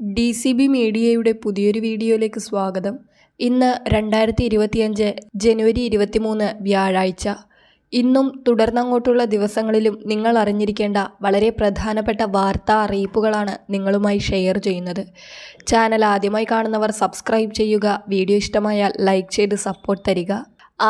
D C B മീഡിയയുടെ പുതിയൊരു വീഡിയോയിലേക്ക് സ്വാഗതം. ഇന്ന് രണ്ടായിരത്തി ഇരുപത്തിയഞ്ച് ജനുവരി ഇരുപത്തിമൂന്ന് വ്യാഴാഴ്ച. ഇന്നും തുടർന്നങ്ങോട്ടുള്ള ദിവസങ്ങളിലും നിങ്ങൾ അറിഞ്ഞിരിക്കേണ്ട വളരെ പ്രധാനപ്പെട്ട വാർത്താ അറിയിപ്പുകളാണ് നിങ്ങളുമായി ഷെയർ ചെയ്യുന്നത്. ചാനൽ ആദ്യമായി കാണുന്നവർ സബ്സ്ക്രൈബ് ചെയ്യുക വീഡിയോ ഇഷ്ടമായാൽ ലൈക്ക് ചെയ്ത് സപ്പോർട്ട് തരിക.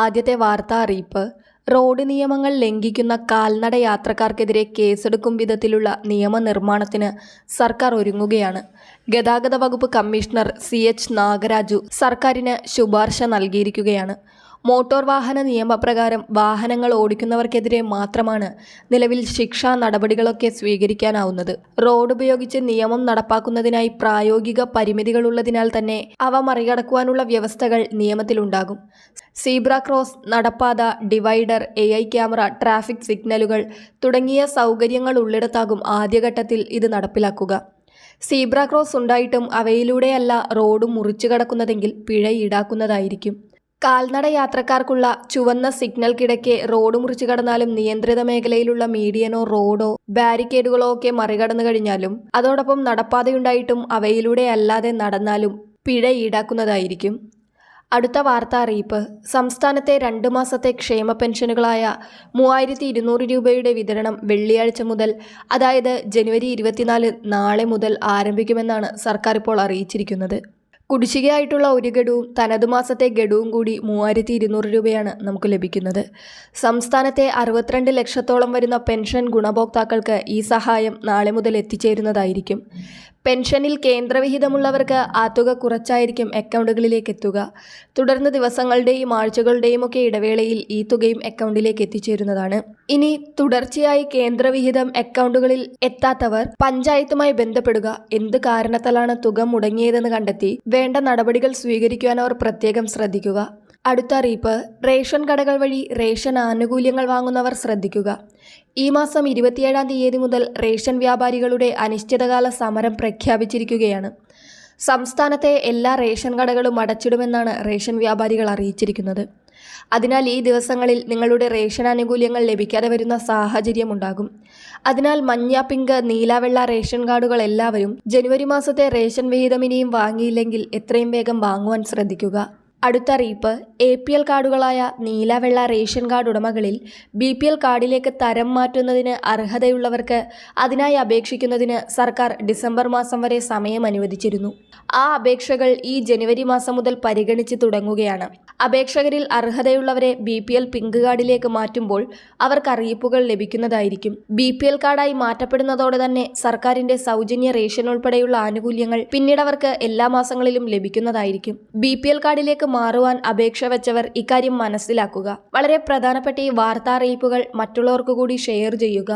ആദ്യത്തെ വാർത്താ അറിയിപ്പ് റോഡ് നിയമങ്ങൾ ലംഘിക്കുന്ന കാൽനട യാത്രക്കാർക്കെതിരെ കേസെടുക്കും വിധത്തിലുള്ള നിയമനിർമ്മാണത്തിന് സർക്കാർ ഒരുങ്ങുകയാണ്. ഗതാഗത വകുപ്പ് കമ്മീഷണർ സി എച്ച് നാഗരാജു സർക്കാരിന് ശുപാർശ നൽകിയിരിക്കുകയാണ്. മോട്ടോർ വാഹന നിയമപ്രകാരം വാഹനങ്ങൾ ഓടിക്കുന്നവർക്കെതിരെ മാത്രമാണ് നിലവിൽ ശിക്ഷാ നടപടികളൊക്കെ സ്വീകരിക്കാനാവുന്നത്. റോഡ് ഉപയോഗിച്ച് നിയമം നടപ്പാക്കുന്നതിനായി പ്രായോഗിക പരിമിതികളുള്ളതിനാൽ തന്നെ അവ മറികടക്കുവാനുള്ള വ്യവസ്ഥകൾ നിയമത്തിലുണ്ടാകും. സീബ്ര ക്രോസ് നടപ്പാത divider A I camera traffic സിഗ്നലുകൾ തുടങ്ങിയ സൗകര്യങ്ങൾ ഉള്ളിടത്താകും ആദ്യഘട്ടത്തിൽ ഇത് നടപ്പിലാക്കുക. സീബ്ര ക്രോസ് ഉണ്ടായിട്ടും അവയിലൂടെയല്ല റോഡ് മുറിച്ചു കടക്കുന്നതെങ്കിൽ പിഴ ഈടാക്കുന്നതായിരിക്കും. കാൽനട യാത്രക്കാർക്കുള്ള ചുവന്ന സിഗ്നൽ കിടക്കെ റോഡ് മുറിച്ചു കടന്നാലും നിയന്ത്രിത മേഖലയിലുള്ള മീഡിയനോ റോഡോ ബാരിക്കേഡുകളോ ഒക്കെ മറികടന്നു കഴിഞ്ഞാലും അതോടൊപ്പം നടപ്പാതയുണ്ടായിട്ടും അവയിലൂടെ അല്ലാതെ നടന്നാലും പിഴ ഈടാക്കുന്നതായിരിക്കും. അടുത്ത വാർത്താ അറിയിപ്പ്. സംസ്ഥാനത്തെ രണ്ട് മാസത്തെ ക്ഷേമ പെൻഷനുകളായ മൂവായിരത്തി ഇരുന്നൂറ് രൂപയുടെ വിതരണം വെള്ളിയാഴ്ച മുതൽ അതായത് ജനുവരി ഇരുപത്തിനാല് നാളെ മുതൽ ആരംഭിക്കുമെന്നാണ് സർക്കാർ ഇപ്പോൾ അറിയിച്ചിരിക്കുന്നത്. കുടിശ്ശികയായിട്ടുള്ള ഒരു ഗഡുവും തനതു മാസത്തെ ഗഡുവും കൂടി മൂവായിരത്തി ഇരുന്നൂറ് രൂപയാണ് നമുക്ക് ലഭിക്കുന്നത്. സംസ്ഥാനത്തെ അറുപത്തിരണ്ട് ലക്ഷത്തോളം വരുന്ന പെൻഷൻ ഗുണഭോക്താക്കൾക്ക് ഈ സഹായം നാളെ മുതൽ എത്തിച്ചേരുന്നതായിരിക്കും. പെൻഷനിൽ കേന്ദ്രവിഹിതമുള്ളവർക്ക് ആ തുക കുറച്ചായിരിക്കും അക്കൗണ്ടുകളിലേക്ക് എത്തുക തുടർന്ന് ദിവസങ്ങളുടെയും ആഴ്ചകളുടെയും ഒക്കെ ഇടവേളയിൽ ഈ തുകയും അക്കൗണ്ടിലേക്ക് എത്തിച്ചേരുന്നതാണ് ഇനി തുടർച്ചയായി കേന്ദ്രവിഹിതം അക്കൗണ്ടുകളിൽ എത്താത്തവർ പഞ്ചായത്തുമായി ബന്ധപ്പെടുക. എന്ത് കാരണത്താലാണ് തുക മുടങ്ങിയതെന്ന് കണ്ടെത്തി വേണ്ട നടപടികൾ സ്വീകരിക്കുവാൻ അവർ പ്രത്യേകം ശ്രദ്ധിക്കുക. അടുത്ത അറിയിപ്പ് റേഷൻ കടകൾ വഴി റേഷൻ ആനുകൂല്യങ്ങൾ വാങ്ങുന്നവർ ശ്രദ്ധിക്കുക. ഈ മാസം ഇരുപത്തിയേഴാം തീയതി മുതൽ റേഷൻ വ്യാപാരികളുടെ അനിശ്ചിതകാല സമരം പ്രഖ്യാപിച്ചിരിക്കുകയാണ്. സംസ്ഥാനത്തെ എല്ലാ റേഷൻ കടകളും അടച്ചിടുമെന്നാണ് റേഷൻ വ്യാപാരികൾ അറിയിച്ചിരിക്കുന്നത്. അതിനാൽ ഈ ദിവസങ്ങളിൽ നിങ്ങളുടെ റേഷൻ ആനുകൂല്യങ്ങൾ ലഭിക്കാതെ വരുന്ന സാഹചര്യമുണ്ടാകും അതിനാൽ മഞ്ഞ പിങ്ക് നീലാവെള്ള റേഷൻ കാർഡുകൾ എല്ലാവരും ജനുവരി മാസത്തെ റേഷൻ വിഹിതം ഇനിയും വാങ്ങിയില്ലെങ്കിൽ എത്രയും വേഗം വാങ്ങുവാൻ ശ്രദ്ധിക്കുക. അടുത്ത അറിയിപ്പ് എ പി എൽ കാർഡുകളായ നീലവെള്ള റേഷൻ കാർഡ് ഉടമകളിൽ ബി പി എൽ കാർഡിലേക്ക് തരം മാറ്റുന്നതിന് അർഹതയുള്ളവർക്ക് അതിനായി അപേക്ഷിക്കുന്നതിന് സർക്കാർ ഡിസംബർ മാസം വരെ സമയം അനുവദിച്ചിരുന്നു ആ അപേക്ഷകൾ ഈ ജനുവരി മാസം മുതൽ പരിഗണിച്ച് തുടങ്ങുകയാണ്. അപേക്ഷകരിൽ അർഹതയുള്ളവരെ ബി പി എൽ പിങ്ക് കാർഡിലേക്ക് മാറ്റുമ്പോൾ അവർക്ക് അറിയിപ്പുകൾ ലഭിക്കുന്നതായിരിക്കും. ബി പി എൽ കാർഡായി മാറ്റപ്പെടുന്നതോടെ തന്നെ സർക്കാരിന്റെ സൗജന്യ റേഷൻ ഉൾപ്പെടെയുള്ള ആനുകൂല്യങ്ങൾ പിന്നീട് അവർക്ക് എല്ലാ മാസങ്ങളിലും ലഭിക്കുന്നതായിരിക്കും. ബി പി എൽ കാർഡിലേക്ക് മാറുവാൻ അപേക്ഷ വെച്ചവർ ഇക്കാര്യം മനസ്സിലാക്കുക. വളരെ പ്രധാനപ്പെട്ട ഈ വാർത്താ അറിയിപ്പുകൾ മറ്റുള്ളവർക്ക് കൂടി ഷെയർ ചെയ്യുക.